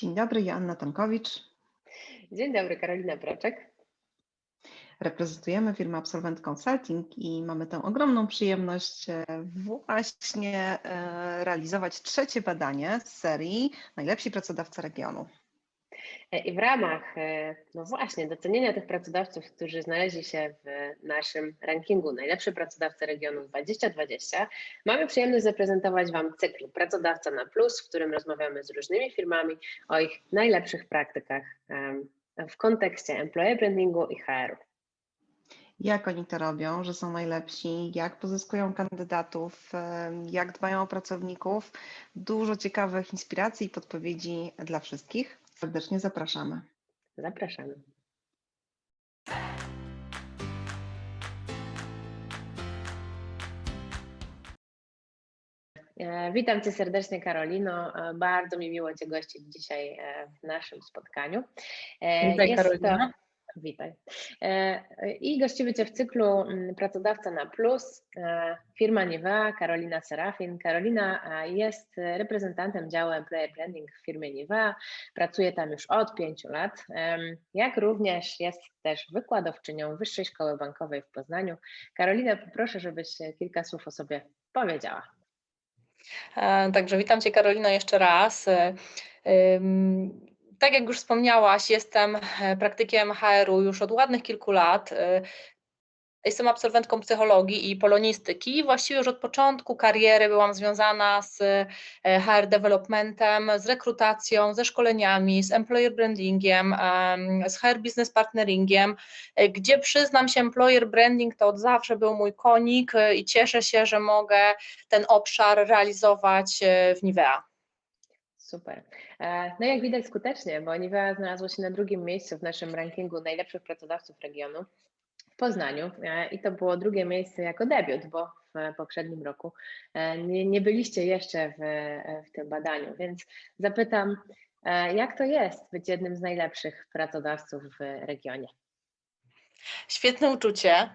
Dzień dobry, Joanna Tomkowicz. Dzień dobry, Karolina Braczek. Reprezentujemy firmę Absolvent Consulting i mamy tę ogromną przyjemność e, właśnie e, realizować trzecie badanie z serii Najlepsi pracodawcy regionu. I w ramach, e, no właśnie, docenienia tych pracodawców, którzy znaleźli się w naszym rankingu Najlepszy Pracodawca Regionu 2020, mamy przyjemność zaprezentować Wam cykl Pracodawca na Plus, w którym rozmawiamy z różnymi firmami o ich najlepszych praktykach w kontekście employer brandingu i HR-u. Jak oni to robią, że są najlepsi, jak pozyskują kandydatów, jak dbają o pracowników. Dużo ciekawych inspiracji i podpowiedzi dla wszystkich. Serdecznie zapraszamy. Zapraszamy. E, Witam Cię serdecznie, Karolino. E, Bardzo mi miło Cię gościć dzisiaj e, w naszym spotkaniu. Witaj, jest to- Karolina. Witaj. E, I gościmy Cię w cyklu mm, Pracodawca na Plus, e, firma Nivea, Karolina Serafin. Karolina jest reprezentantem działu Employer Branding w firmie Nivea, pracuje tam już od pięciu lat, jak również jest też wykładowczynią Wyższej Szkoły Bankowej w Poznaniu. Karolina, poproszę, żebyś kilka słów o sobie powiedziała. E, Także witam Cię Karolino jeszcze raz. Tak jak już wspomniałaś, jestem e, praktykiem HR-u już od ładnych kilku lat. E, Jestem absolwentką psychologii i polonistyki. Właściwie już od początku kariery byłam związana z e, HR developmentem, z rekrutacją, ze szkoleniami, z employer brandingiem, em, z HR business partneringiem, gdzie przyznam się, employer branding to od zawsze był mój konik i cieszę się, że mogę ten obszar realizować w Nivea. Super. E, No jak widać skutecznie, bo Nivea znalazło się na drugim miejscu w naszym rankingu najlepszych pracodawców regionu w Poznaniu e, i to było drugie miejsce jako debiut, bo w poprzednim roku e, nie, nie byliście jeszcze w, w tym badaniu, więc zapytam, jak to jest być jednym z najlepszych pracodawców w regionie? Świetne uczucie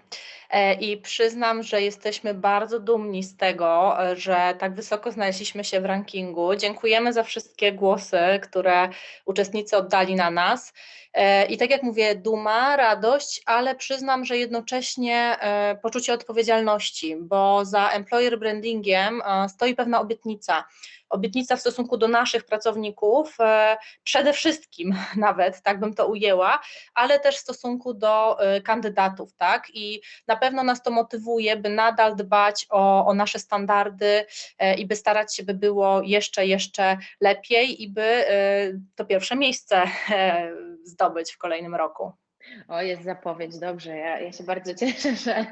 e, i przyznam, że jesteśmy bardzo dumni z tego, że tak wysoko znaleźliśmy się w rankingu. Dziękujemy za wszystkie głosy, które uczestnicy oddali na nas. E, I tak jak mówię, duma, radość, ale przyznam, że jednocześnie e, poczucie odpowiedzialności, bo za employer brandingiem stoi pewna obietnica. Obietnica w stosunku do naszych pracowników, e, przede wszystkim nawet, tak bym to ujęła, ale też w stosunku do y, kandydatów, tak? I na pewno nas to motywuje, by nadal dbać o, o nasze standardy e, i by starać się, by było jeszcze, jeszcze lepiej i by to pierwsze miejsce e, zdobyć w kolejnym roku. O, jest zapowiedź, dobrze. Ja, ja się bardzo cieszę, że,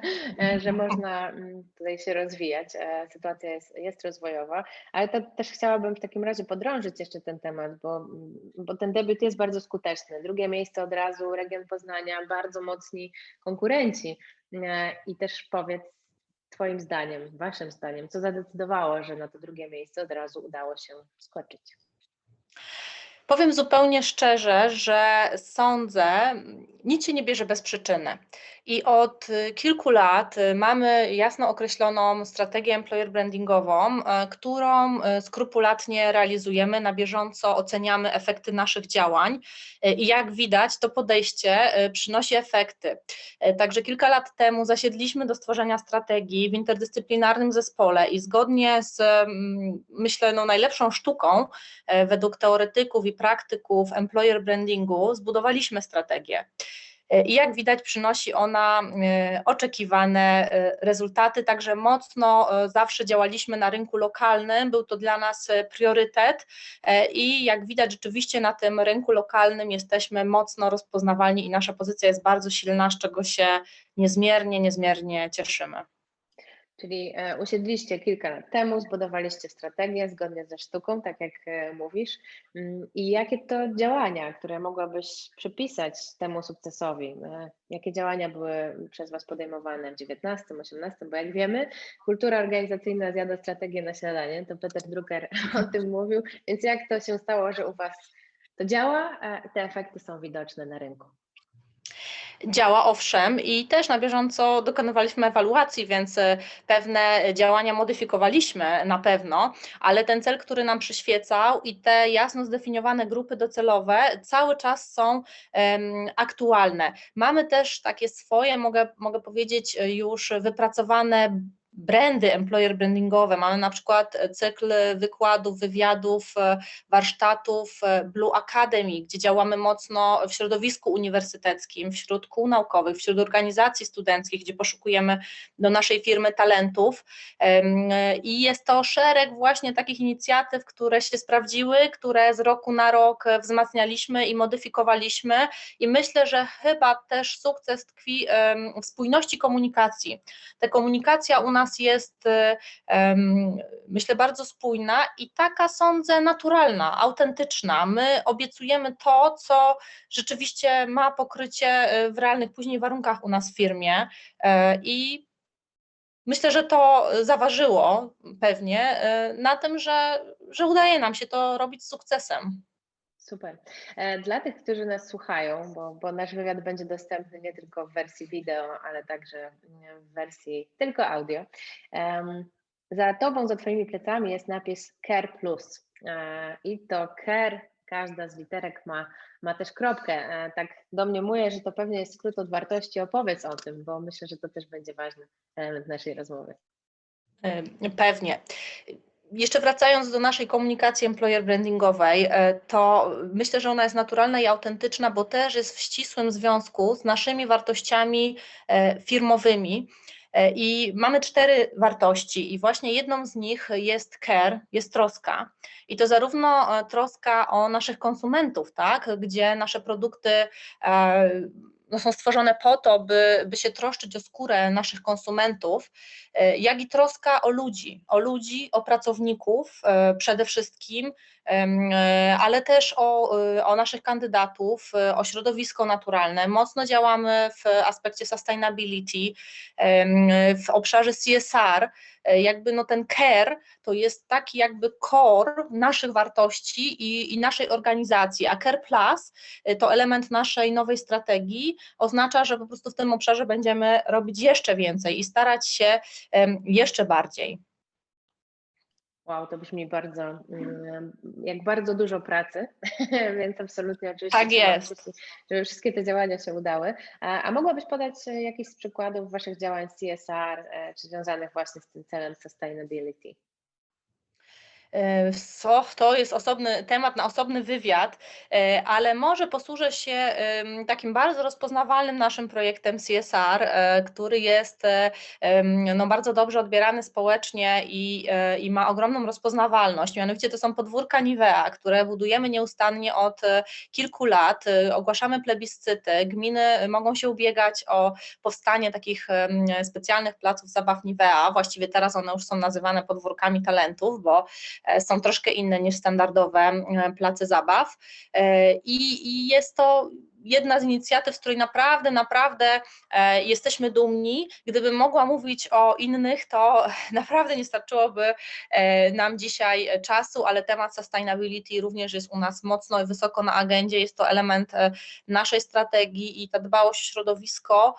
że można mm, tutaj się rozwijać. E, Sytuacja jest, jest rozwojowa, ale to też chciałabym w takim razie podrążyć jeszcze ten temat, bo, mm, bo ten debiut jest bardzo skuteczny. Drugie miejsce od razu, region Poznania, bardzo mocni konkurenci. E, I też powiedz Twoim zdaniem, Waszym zdaniem, co zadecydowało, że na to drugie miejsce od razu udało się skoczyć? Powiem zupełnie szczerze, że sądzę, nic się nie bierze bez przyczyny. I od y, kilku lat y, mamy jasno określoną strategię employer brandingową, e, którą skrupulatnie realizujemy, na bieżąco oceniamy efekty naszych działań. I jak widać, to podejście przynosi efekty. Także kilka lat temu zasiedliśmy do stworzenia strategii w interdyscyplinarnym zespole i zgodnie z, mm, myślę, no, najlepszą sztuką, według teoretyków i praktyków employer brandingu zbudowaliśmy strategię. I jak widać, przynosi ona e, oczekiwane e, rezultaty, także mocno e, zawsze działaliśmy na rynku lokalnym, był to dla nas priorytet. I jak widać, rzeczywiście na tym rynku lokalnym jesteśmy mocno rozpoznawalni i nasza pozycja jest bardzo silna, z czego się niezmiernie, niezmiernie cieszymy. Czyli e, usiedliście kilka lat temu, zbudowaliście strategię zgodnie ze sztuką, tak jak e, mówisz. Mm, I jakie to działania, które mogłabyś przypisać temu sukcesowi? E, Jakie działania były przez Was podejmowane w 19, 18? Bo jak wiemy, kultura organizacyjna zjada strategię na śniadanie, to Peter Drucker o tym mówił. Więc jak to się stało, że u Was to działa, a te efekty są widoczne na rynku? Działa owszem i też na bieżąco dokonywaliśmy ewaluacji, więc e, pewne działania modyfikowaliśmy na pewno, ale ten cel, który nam przyświecał i te jasno zdefiniowane grupy docelowe cały czas są em, aktualne. Mamy też takie swoje, mogę, mogę powiedzieć, e, już wypracowane brandy employer brandingowe. Mamy na przykład cykl wykładów, wywiadów, e, warsztatów e, Blue Academy, gdzie działamy mocno w środowisku uniwersyteckim, wśród kół naukowych, wśród organizacji studenckich, gdzie poszukujemy do naszej firmy talentów. E, I jest to szereg właśnie takich inicjatyw, które się sprawdziły, które z roku na rok e, wzmacnialiśmy i modyfikowaliśmy. I myślę, że chyba też sukces tkwi w spójności komunikacji. Ta komunikacja u nas jest, e, em, myślę, bardzo spójna i taka sądzę naturalna, autentyczna. My obiecujemy to, co rzeczywiście ma pokrycie e, w realnych później warunkach u nas w firmie e, i myślę, że to zaważyło pewnie e, na tym, że, że udaje nam się to robić z sukcesem. Super. E, Dla tych, którzy nas słuchają, bo, bo nasz wywiad będzie dostępny nie tylko w wersji wideo, ale także w wersji tylko audio. Za tobą, za twoimi plecami jest napis Care Plus. E, I to Care, każda z literek ma, ma też kropkę. E, Tak domniemuję, że to pewnie jest skrót od wartości. Opowiedz o tym, bo myślę, że to też będzie ważny element naszej rozmowy. Pewnie. Jeszcze wracając do naszej komunikacji employer brandingowej, e, to myślę, że ona jest naturalna i autentyczna, bo też jest w ścisłym związku z naszymi wartościami e, firmowymi. E, I mamy cztery wartości, i właśnie jedną z nich jest care, jest troska. I to zarówno troska o naszych konsumentów, tak, gdzie nasze produkty no, są stworzone po to, by, by się troszczyć o skórę naszych konsumentów, e, jak i troska o ludzi, o ludzi, o pracowników e, przede wszystkim, e, ale też o, o naszych kandydatów, o środowisko naturalne. Mocno działamy w aspekcie sustainability, w obszarze CSR, jakby no ten care to jest taki jakby core naszych wartości i, i naszej organizacji, a Care Plus y, to element naszej nowej strategii, oznacza, że po prostu w tym obszarze będziemy robić jeszcze więcej i starać się jeszcze bardziej. Wow, to brzmi bardzo, mm, jak bardzo dużo pracy, więc absolutnie oczywiście Tak jest. żeby wszystkie te działania się udały. A, a mogłabyś podać e, jakiś z przykładów Waszych działań CSR, e, czy związanych właśnie z tym celem sustainability? To jest osobny temat na osobny wywiad, e, ale może posłużę się takim bardzo rozpoznawalnym naszym projektem CSR, e, który jest e, no, bardzo dobrze odbierany społecznie i, i ma ogromną rozpoznawalność. Mianowicie to są podwórka Nivea, które budujemy nieustannie od kilku lat. Ogłaszamy plebiscyty, gminy mogą się ubiegać o powstanie takich specjalnych placów zabaw Nivea. Właściwie teraz one już są nazywane podwórkami talentów, bo są troszkę inne niż standardowe e, place zabaw. E, I, I jest to jedna z inicjatyw, z której naprawdę, naprawdę e, jesteśmy dumni. Gdybym mogła mówić o innych, to naprawdę nie starczyłoby e, nam dzisiaj czasu, ale temat sustainability również jest u nas mocno i wysoko na agendzie. Jest to element e, naszej strategii i ta dbałość o środowisko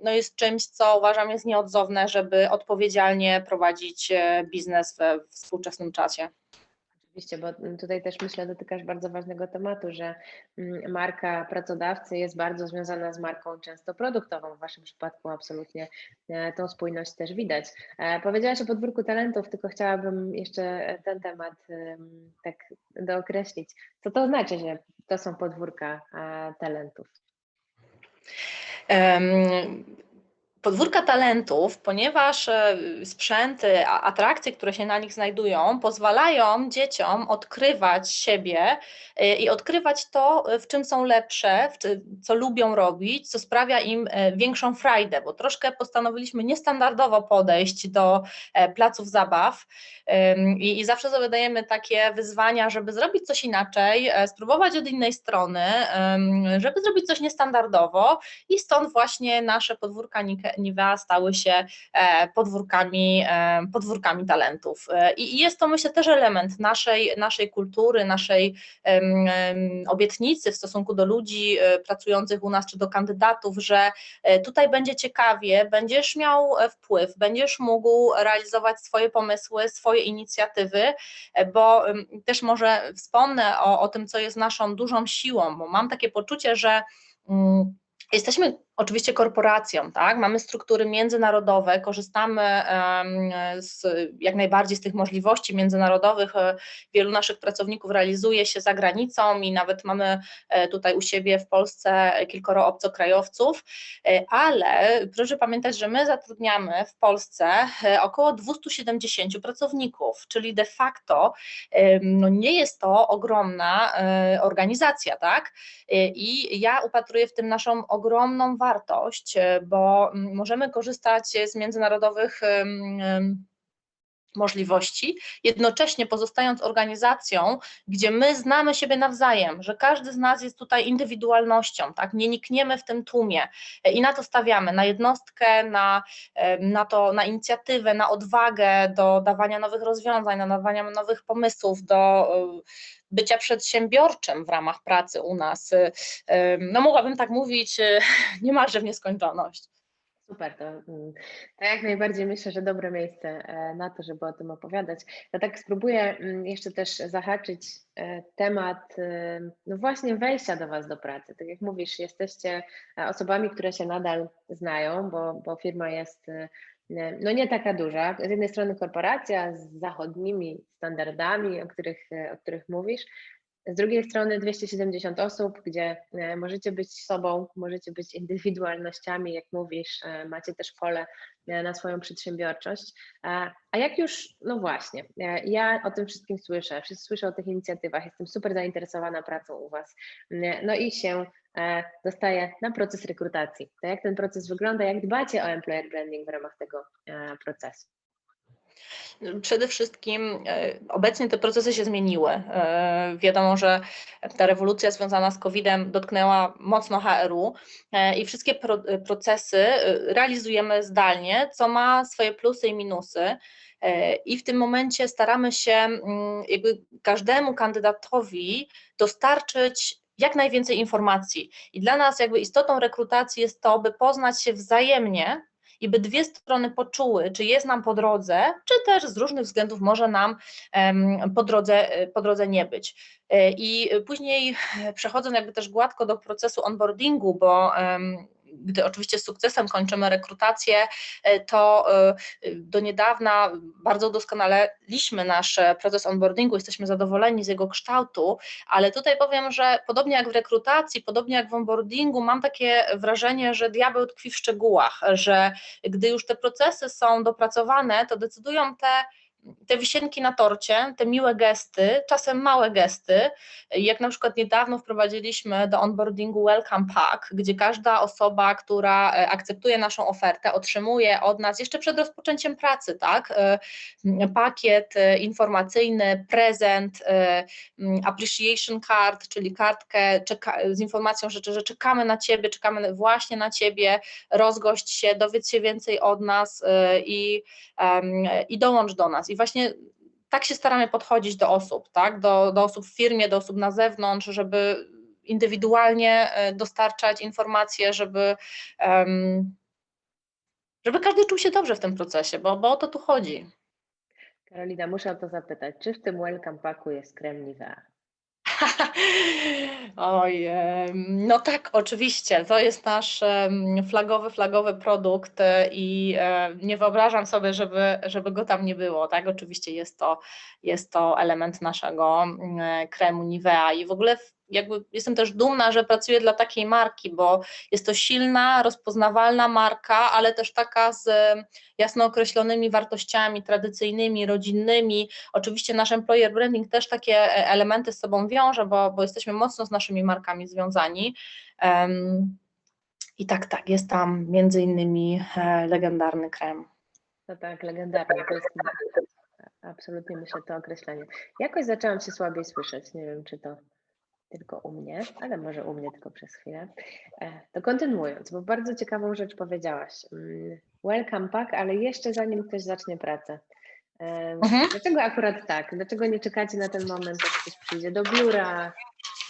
no jest czymś, co uważam jest nieodzowne, żeby odpowiedzialnie prowadzić biznes we współczesnym czasie. Oczywiście, bo tutaj też myślę, dotykasz bardzo ważnego tematu, że mm, marka pracodawcy jest bardzo związana z marką często produktową. W Waszym przypadku absolutnie e, tą spójność też widać. E, Powiedziałaś o podwórku talentów, tylko chciałabym jeszcze ten temat em, tak dookreślić. Co to znaczy, że to są podwórka e, talentów? Em, Podwórka talentów, ponieważ e, sprzęty, atrakcje, które się na nich znajdują, pozwalają dzieciom odkrywać siebie e, i odkrywać to, e, w czym są lepsze, co lubią robić, co sprawia im większą frajdę, bo troszkę postanowiliśmy niestandardowo podejść do placów zabaw i, zawsze sobie dajemy takie wyzwania, żeby zrobić coś inaczej, spróbować od innej strony, żeby zrobić coś niestandardowo i stąd właśnie nasze podwórka Nivea stały się e, podwórkami, e, podwórkami talentów. E, I jest to myślę też element naszej, naszej kultury, naszej obietnicy w stosunku do ludzi pracujących u nas czy do kandydatów, że tutaj będzie ciekawie, będziesz miał wpływ, będziesz mógł realizować swoje pomysły, swoje inicjatywy, bo też może wspomnę o, o tym, co jest naszą dużą siłą, bo mam takie poczucie, że mm, Jesteśmy oczywiście korporacją, tak? Mamy struktury międzynarodowe, korzystamy z, jak najbardziej z tych możliwości międzynarodowych. Wielu naszych pracowników realizuje się za granicą i nawet mamy e, tutaj u siebie w Polsce kilkoro obcokrajowców, e, ale proszę pamiętać, że my zatrudniamy w Polsce e, około 270 pracowników, czyli de facto no nie jest to ogromna organizacja, tak? I ja upatruję w tym naszą ogromną wartość, e, bo mm, możemy korzystać z międzynarodowych możliwości, jednocześnie pozostając organizacją, gdzie my znamy siebie nawzajem, że każdy z nas jest tutaj indywidualnością, tak? Nie nikniemy w tym tłumie i na to stawiamy, na jednostkę, na, na to, na inicjatywę, na odwagę do dawania nowych rozwiązań, na dawania nowych pomysłów, do e, bycia przedsiębiorczym w ramach pracy u nas. Em, No mogłabym tak mówić e, niemalże w nieskończoność. Super, to, mm, to jak najbardziej myślę, że dobre miejsce e, na to, żeby o tym opowiadać. Ja tak spróbuję mm, jeszcze też zahaczyć e, temat e, no właśnie wejścia do Was do pracy. Tak jak mówisz, jesteście osobami, które się nadal znają, bo, bo firma jest no nie taka duża. Z jednej strony korporacja z zachodnimi standardami, o których, o których mówisz, z drugiej strony 270 osób, gdzie e, możecie być sobą, możecie być indywidualnościami, jak mówisz, e, macie też pole e, na swoją przedsiębiorczość. A jak już, no właśnie, ja o tym wszystkim słyszę, słyszę o tych inicjatywach, jestem super zainteresowana pracą u Was, no i się dostaję na proces rekrutacji. To jak ten proces wygląda, jak dbacie o employer branding w ramach tego procesu? Przede wszystkim e, obecnie te procesy się zmieniły. E, Wiadomo, że ta rewolucja związana z COVID-em dotknęła mocno HR-u e, i wszystkie pro, procesy realizujemy zdalnie, co ma swoje plusy i minusy. I w tym momencie staramy się mm, jakby każdemu kandydatowi dostarczyć jak najwięcej informacji. I dla nas jakby istotą rekrutacji jest to, by poznać się wzajemnie i by dwie strony poczuły, czy jest nam po drodze, czy też z różnych względów może nam po drodze, po drodze nie być. E, I później przechodząc jakby też gładko do procesu onboardingu, bo gdy oczywiście z sukcesem kończymy rekrutację, e, to e, do niedawna bardzo udoskonaliliśmy nasz proces onboardingu, jesteśmy zadowoleni z jego kształtu, ale tutaj powiem, że podobnie jak w rekrutacji, podobnie jak w onboardingu, mam takie wrażenie, że diabeł tkwi w szczegółach, że gdy już te procesy są dopracowane, to decydują te te wisienki na torcie, te miłe gesty, czasem małe gesty, jak na przykład niedawno wprowadziliśmy do onboardingu Welcome Pack, gdzie każda osoba, która e, akceptuje naszą ofertę, otrzymuje od nas jeszcze przed rozpoczęciem pracy, tak, e, pakiet e, informacyjny, prezent, appreciation card, czyli kartkę z informacją, że czekamy na Ciebie, czekamy właśnie na Ciebie, rozgość się, dowiedz się więcej od nas i, i dołącz do nas. I właśnie tak się staramy podchodzić do osób, tak? do, do osób w firmie, do osób na zewnątrz, żeby indywidualnie e, dostarczać informacje, żeby, żeby każdy czuł się dobrze w tym procesie, bo, bo o to tu chodzi. Karolina, muszę o to zapytać, czy w tym welcome packu jest krem Nivea? Oj, no tak, oczywiście. To jest nasz flagowy, flagowy produkt e, i e, nie wyobrażam sobie, żeby, żeby go tam nie było. Tak, oczywiście jest to, jest to element naszego mm, e, kremu Nivea i w ogóle jakby jestem też dumna, że pracuję dla takiej marki, bo jest to silna, rozpoznawalna marka, ale też taka z jasno określonymi wartościami tradycyjnymi, rodzinnymi. Oczywiście nasz employer branding też takie e, elementy z sobą wiąże, bo, bo jesteśmy mocno z naszymi markami związani. Em, I tak, tak, jest tam między innymi e, legendarny krem. No tak, legendarne. To jest absolutnie myślę to określenie. Jakoś zaczęłam się słabiej słyszeć. Nie wiem, czy to tylko u mnie, ale może u mnie tylko przez chwilę. E, To kontynuując, bo bardzo ciekawą rzecz powiedziałaś. Mm, Welcome pack, ale jeszcze zanim ktoś zacznie pracę. E, Mhm. Dlaczego akurat tak? Dlaczego nie czekacie na ten moment, jak ktoś przyjdzie do biura,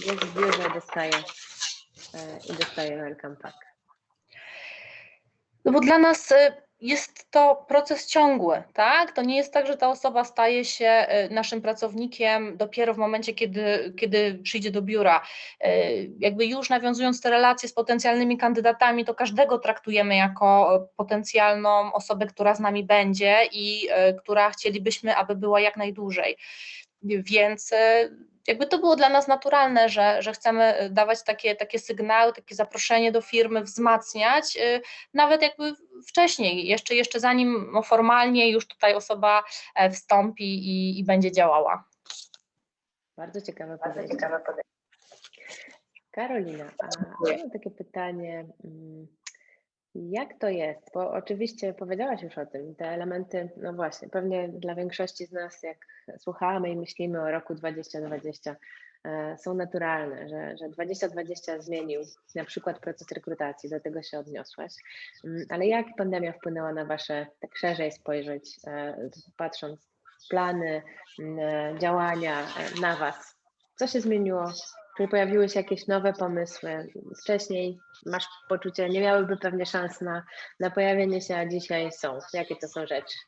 jest w biurze, dostaje e, i dostaje welcome pack? No bo dla nas jest to proces ciągły, tak? To nie jest tak, że ta osoba staje się y, naszym pracownikiem dopiero w momencie, kiedy, kiedy przyjdzie do biura. Y, Jakby już nawiązując te relacje z potencjalnymi kandydatami, to każdego traktujemy jako potencjalną osobę, która z nami będzie i y, która chcielibyśmy, aby była jak najdłużej. Więc jakby to było dla nas naturalne, że, że chcemy y, dawać takie, takie sygnały, takie zaproszenie do firmy, wzmacniać, y, nawet jakby wcześniej, jeszcze, jeszcze zanim no, formalnie już tutaj osoba e, wstąpi i, i będzie działała. Bardzo ciekawe podejście. Karolina, a ja mam takie pytanie. mm, Jak to jest? Bo oczywiście powiedziałaś już o tym, te elementy, no właśnie, pewnie dla większości z nas, jak słuchamy i myślimy o roku 2020, e, są naturalne, że, że 2020 zmienił na przykład proces rekrutacji, do tego się odniosłaś. Mm, Ale jak pandemia wpłynęła na Wasze, tak szerzej spojrzeć, e, patrząc plany, mm, e, działania na Was? Co się zmieniło? Czy pojawiły się jakieś nowe pomysły? Wcześniej masz poczucie, nie miałyby pewnie szans na, na pojawienie się, a dzisiaj są. Jakie to są rzeczy?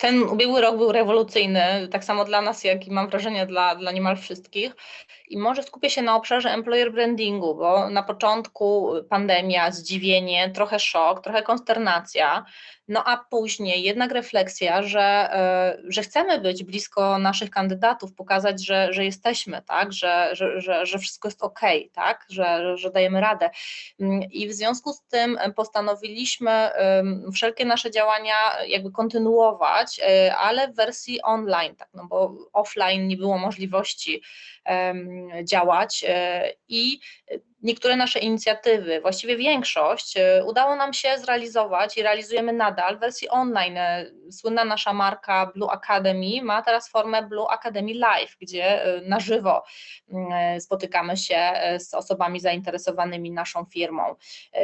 Ten ubiegły rok był rewolucyjny, tak samo dla nas, jak i mam wrażenie dla, dla niemal wszystkich. I może skupię się na obszarze employer brandingu, bo na początku pandemia, zdziwienie, trochę szok, trochę konsternacja, no a później jednak refleksja, że, e, że chcemy być blisko naszych kandydatów, pokazać, że, że jesteśmy, tak, że, że, że, że wszystko jest ok, tak, że, że dajemy radę. I w związku z tym postanowiliśmy wszelkie nasze działania jakby kontynuować, ale w wersji online, tak, no bo offline nie było możliwości działać e, i niektóre nasze inicjatywy, właściwie większość, e, udało nam się zrealizować i realizujemy nadal w wersji online. E, Słynna nasza marka Blue Academy ma teraz formę Blue Academy Live, gdzie na żywo spotykamy się z osobami zainteresowanymi naszą firmą.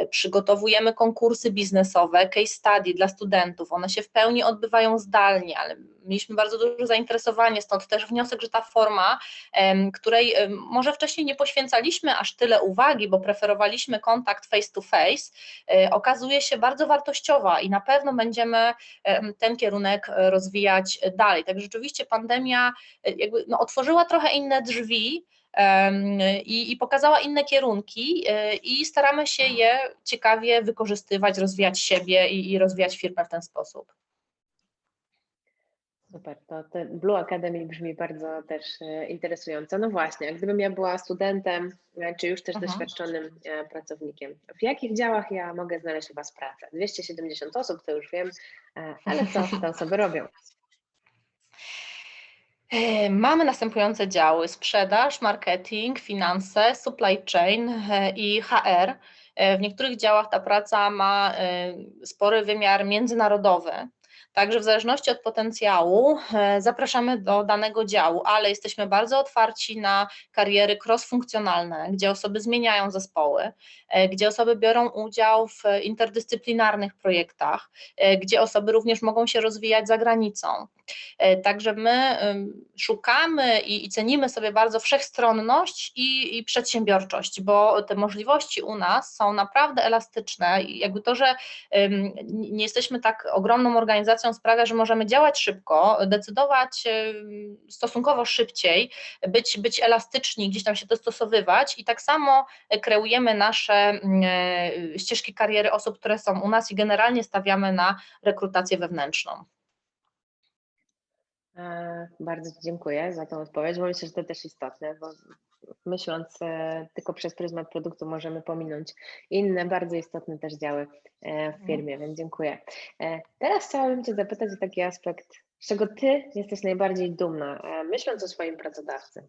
Przygotowujemy konkursy biznesowe, case study dla studentów. One się w pełni odbywają zdalnie, ale mieliśmy bardzo duże zainteresowanie, stąd też wniosek, że ta forma, której może wcześniej nie poświęcaliśmy aż tyle uwagi, bo preferowaliśmy kontakt face to face, e, okazuje się bardzo wartościowa i na pewno będziemy em, ten kierunek rozwijać dalej. Tak rzeczywiście pandemia e, jakby no, otworzyła trochę inne drzwi, i, i pokazała inne kierunki e, i staramy się je ciekawie wykorzystywać, rozwijać siebie i, i rozwijać firmę w ten sposób. Super, to ten Blue Academy brzmi bardzo też e, interesująco. No właśnie, a gdybym ja była studentem, e, czy już też Mhm. doświadczonym e, pracownikiem, w jakich działach ja mogę znaleźć u Was pracę? 270 osób, to już wiem, ale co te osoby robią? Mamy następujące działy: sprzedaż, marketing, finanse, supply chain i HR. W niektórych działach ta praca ma spory wymiar międzynarodowy. Także w zależności od potencjału e, zapraszamy do danego działu, ale jesteśmy bardzo otwarci na kariery cross-funkcjonalne, gdzie osoby zmieniają zespoły, e, gdzie osoby biorą udział w interdyscyplinarnych projektach, e, gdzie osoby również mogą się rozwijać za granicą. Także my szukamy i, cenimy sobie bardzo wszechstronność i, i przedsiębiorczość, bo te możliwości u nas są naprawdę elastyczne i jakby to, że nie jesteśmy tak ogromną organizacją sprawia, że możemy działać szybko, decydować stosunkowo szybciej, być, być elastyczni, gdzieś tam się dostosowywać i tak samo e, kreujemy nasze mm, e, ścieżki kariery osób, które są u nas i generalnie stawiamy na rekrutację wewnętrzną. E, Bardzo Ci dziękuję za tą odpowiedź, bo myślę, że to też istotne, bo myśląc e, tylko przez pryzmat produktu możemy pominąć inne, bardzo istotne też działy e, w firmie, więc dziękuję. Teraz chciałabym Cię zapytać o taki aspekt, z czego Ty jesteś najbardziej dumna, myśląc o swoim pracodawcy.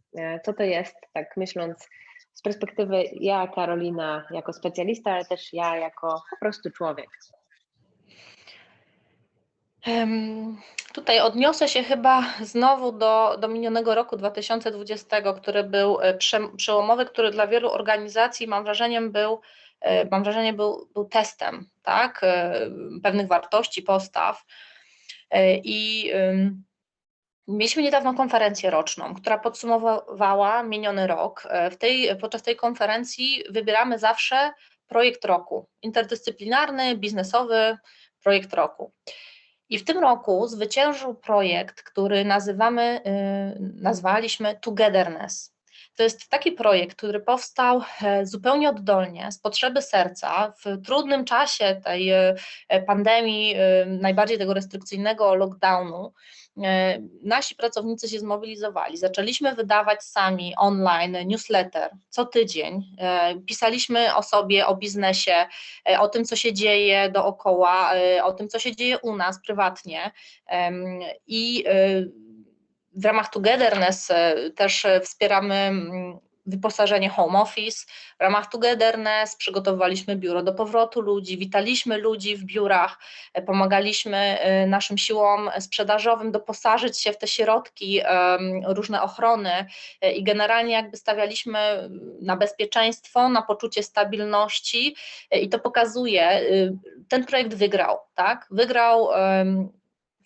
Co to jest, tak myśląc z perspektywy ja, Karolina, jako specjalista, ale też ja jako po prostu człowiek. Tutaj odniosę się chyba znowu do, do minionego roku 2020, który był e, prze- przełomowy, który dla wielu organizacji, mam wrażenie, był, e, mam wrażenie, był, był testem tak? e, pewnych wartości, postaw. I mieliśmy niedawno konferencję roczną, która podsumowała miniony rok. W tej, podczas tej konferencji wybieramy zawsze projekt roku, interdyscyplinarny, biznesowy projekt roku. I w tym roku zwyciężył projekt, który nazywamy, y, nazwaliśmy Togetherness. To jest taki projekt, który powstał e, zupełnie oddolnie, z potrzeby serca, w trudnym czasie tej e, pandemii, e, najbardziej tego restrykcyjnego lockdownu. Nasi pracownicy się zmobilizowali. Zaczęliśmy wydawać sami online newsletter co tydzień. Pisaliśmy o sobie, o biznesie, o tym, co się dzieje dookoła, o tym, co się dzieje u nas prywatnie. I w ramach Togetherness e, też e, wspieramy mm, wyposażenie home office. W ramach Togetherness przygotowywaliśmy biuro do powrotu ludzi, witaliśmy ludzi w biurach, e, pomagaliśmy naszym siłom sprzedażowym doposażyć się w te środki, różne ochrony i generalnie jakby stawialiśmy na bezpieczeństwo, na poczucie stabilności i to pokazuje, y, ten projekt wygrał, tak? Wygrał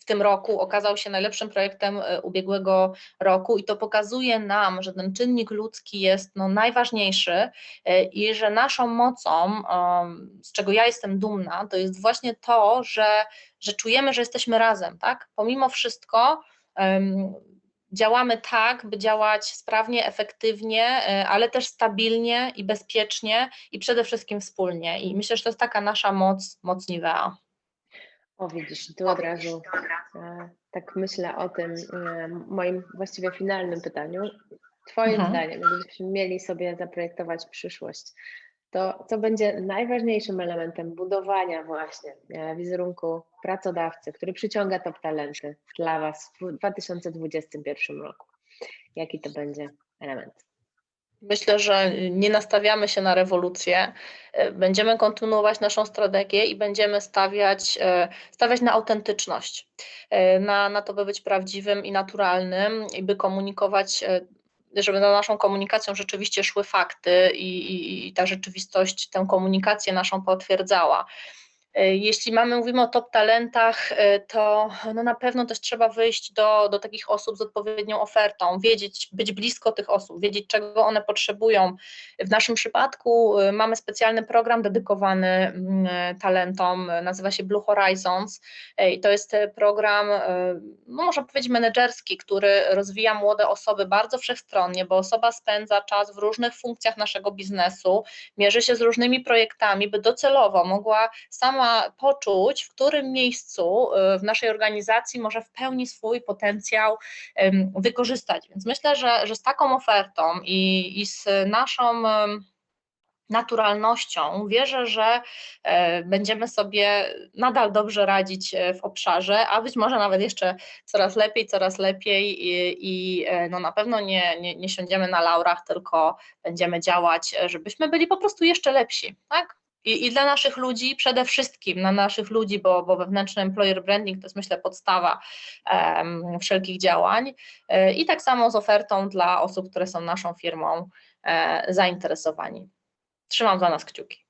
tym roku, okazał się najlepszym projektem e, ubiegłego roku i to pokazuje nam, że ten czynnik ludzki jest no, najważniejszy e, i że naszą mocą, z czego ja jestem dumna, to jest właśnie to, że, że czujemy, że jesteśmy razem, tak? Pomimo wszystko działamy tak, by działać sprawnie, efektywnie, e, ale też stabilnie i bezpiecznie i przede wszystkim wspólnie. I myślę, że to jest taka nasza moc, moc Nivea. O, widzisz, tu od razu e, tak myślę o tym e, moim właściwie finalnym pytaniu. Twoim Mhm. zdaniem, gdybyśmy mieli sobie zaprojektować przyszłość, to co będzie najważniejszym elementem budowania właśnie e, wizerunku pracodawcy, który przyciąga top talenty dla Was w 2021 roku? Jaki to będzie element? Myślę, że nie nastawiamy się na rewolucję. e, Będziemy kontynuować naszą strategię i będziemy stawiać, e, stawiać na autentyczność, e, na, na to, by być prawdziwym i naturalnym i by komunikować, żeby za naszą komunikacją rzeczywiście szły fakty i, i, i ta rzeczywistość tę komunikację naszą potwierdzała. E, Jeśli mamy, mówimy o top talentach, e, to no na pewno też trzeba wyjść do, do takich osób z odpowiednią ofertą, wiedzieć, być blisko tych osób, wiedzieć, czego one potrzebują. W naszym przypadku e, mamy specjalny program dedykowany mm, talentom, nazywa się Blue Horizons i to jest program, no można powiedzieć menedżerski, który rozwija młode osoby bardzo wszechstronnie, bo osoba spędza czas w różnych funkcjach naszego biznesu, mierzy się z różnymi projektami, by docelowo mogła sama poczuć, w którym miejscu y, w naszej organizacji może w pełni swój potencjał wykorzystać. Więc myślę, że, że z taką ofertą i, i z naszą naturalnością wierzę, że e, będziemy sobie nadal dobrze radzić e, w obszarze, a być może nawet jeszcze coraz lepiej, coraz lepiej i, i e, no na pewno nie, nie, nie siądziemy na laurach, tylko będziemy działać, żebyśmy byli po prostu jeszcze lepsi, tak? I, I dla naszych ludzi, przede wszystkim na naszych ludzi, bo, bo wewnętrzny employer branding to jest myślę podstawa em, wszelkich działań. E, I tak samo z ofertą dla osób, które są naszą firmą e, zainteresowani. Trzymam za nas kciuki.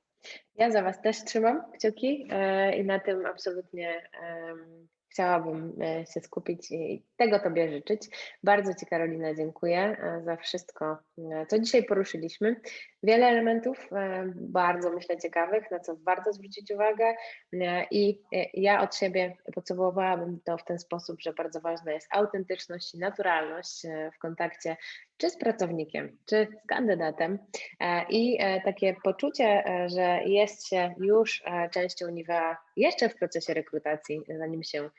Ja za Was też trzymam kciuki e, i na tym absolutnie em, chciałabym e, się skupić i tego Tobie życzyć. Bardzo Ci Karolina dziękuję e, za wszystko, e, co dzisiaj poruszyliśmy. Wiele elementów e, bardzo myślę ciekawych, na co warto zwrócić uwagę. E, i e, ja od siebie podsumowałabym to w ten sposób, że bardzo ważna jest autentyczność i naturalność w kontakcie czy z pracownikiem, czy z kandydatem. I takie poczucie, że jest się już częścią Nivea jeszcze w procesie rekrutacji, zanim się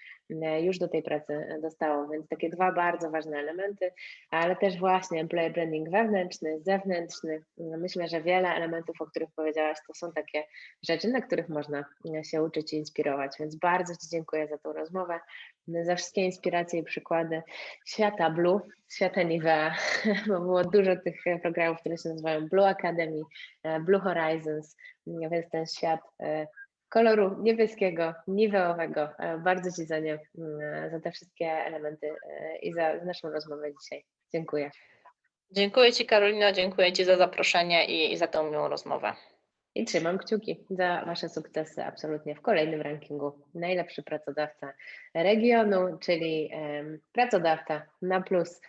już do tej pracy dostało, więc takie dwa bardzo ważne elementy, ale też właśnie employer branding wewnętrzny, zewnętrzny. Myślę, że wiele elementów, o których powiedziałaś, to są takie rzeczy, na których można e, się uczyć i inspirować, więc bardzo Ci dziękuję za tą rozmowę, za wszystkie inspiracje i przykłady świata Blue, świata Nivea, bo było dużo tych e, programów, które się nazywają Blue Academy, e, Blue Horizons, więc ten świat e, koloru niebieskiego, niweowego. E, Bardzo Ci za nie, mm, za te wszystkie elementy e, i za naszą rozmowę dzisiaj. Dziękuję. Dziękuję Ci Karolina, dziękuję Ci za zaproszenie i, i za tę miłą rozmowę. I trzymam kciuki za Wasze sukcesy absolutnie w kolejnym rankingu. Najlepszy pracodawca regionu, czyli em, pracodawca na plus